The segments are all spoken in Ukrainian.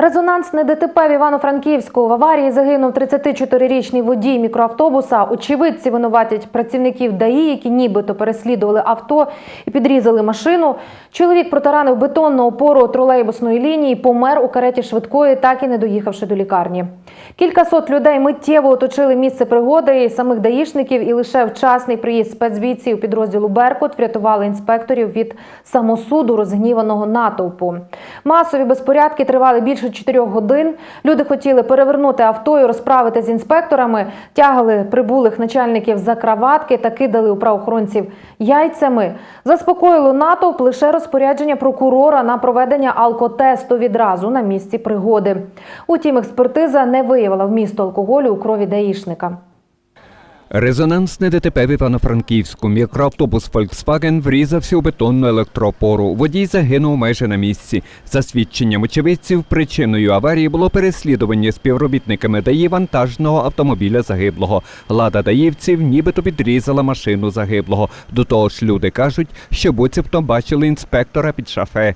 Резонансне ДТП в Івано-Франківську. В аварії загинув 34-річний водій мікроавтобуса. Очевидці винуватять працівників ДАІ, які нібито переслідували авто і підрізали машину. Чоловік протаранив бетонну опору тролейбусної лінії, помер у кареті швидкої, так і не доїхавши до лікарні. Кількасот людей миттєво оточили місце пригоди самих даїшників, і лише вчасний приїзд спецбійців підрозділу Беркут врятували інспекторів від самосуду розгніваного натовпу. Масові безпорядки тривали більше чотирьох годин. Люди хотіли перевернути авто і розправити з інспекторами, тягали прибулих начальників за краватки та кидали у правоохоронців яйцями. Заспокоїло натовп лише розпорядження прокурора на проведення алкотесту відразу на місці пригоди. Утім, експертиза не виявила вмісту алкоголю у крові даїшника. Резонансне ДТП в Івано-Франківську. Мікроавтобус Volkswagen врізався у бетонну електроопору. Водій загинув майже на місці. За свідченням очевидців, причиною аварії було переслідування співробітниками ДАІ вантажного автомобіля загиблого. Лада даївців нібито підрізала машину загиблого. До того ж, люди кажуть, що буцімто бачили інспектора під шафе.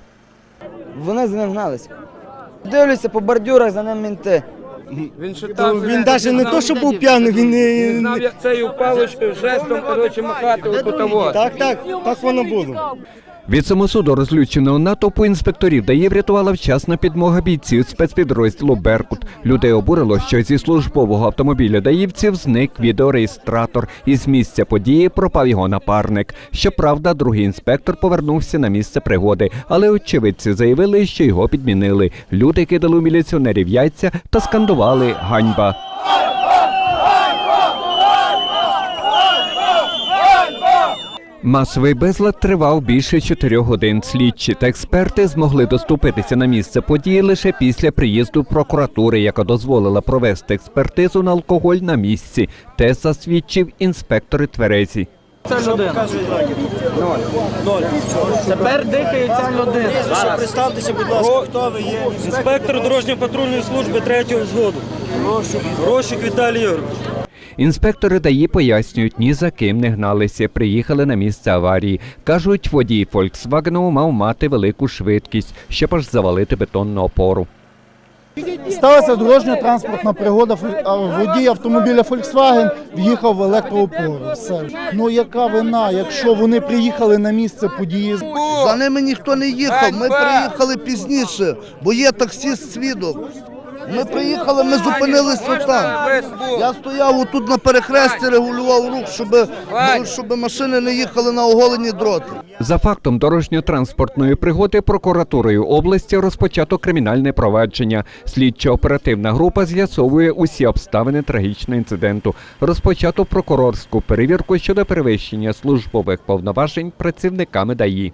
Вони за ним гналися. Дивлюся по бордюрах, за ним мінти. Він ще То він навіть не то, що був п'яний, він не не... знав, як цією паличкою, жестом, коротше, махати отут того. Так, так, так воно було. Від самосуду розлюченого натовпу інспекторів дає врятувала вчасна підмога бійців спецпідрозділу Беркут. Людей обурило, що зі службового автомобіля даївців зник відеореєстратор. Із місця події пропав його напарник. Щоправда, другий інспектор повернувся на місце пригоди, але очевидці заявили, що його підмінили. Люди кидали у міліціонерів яйця та скандували ганьба. Масовий безлад тривав більше чотирьох годин. Слідчі та експерти змогли доступитися на місце події лише після приїзду прокуратури, яка дозволила провести експертизу на алкоголь на місці. Те засвідчив інспектори Тверезі. Тепер дихає ця людина. Представтеся, будь ласка, хто ви є? Інспектор дорожньо-патрульної служби третього взводу. Грошик Віталій Ігорович. Інспектори ДАІ пояснюють, ні за ким не гналися. Приїхали на місце аварії. Кажуть, водій Фольксвагену мав мати велику швидкість, щоб аж завалити бетонну опору. Сталася дорожньо-транспортна пригода. Водій автомобіля Volkswagen в'їхав в електроопору. Все. Ну яка вина, якщо вони приїхали на місце події? За ними ніхто не їхав. Ми приїхали пізніше, бо є таксіст свідок. Ми приїхали, ми зупинилися там. Я стояв отут на перехресті, регулював рух, щоб, щоб машини не їхали на оголені дроти. За фактом дорожньо-транспортної пригоди прокуратурою області розпочато кримінальне провадження. Слідчо-оперативна група з'ясовує усі обставини трагічного інциденту. Розпочато прокурорську перевірку щодо перевищення службових повноважень працівниками ДАІ.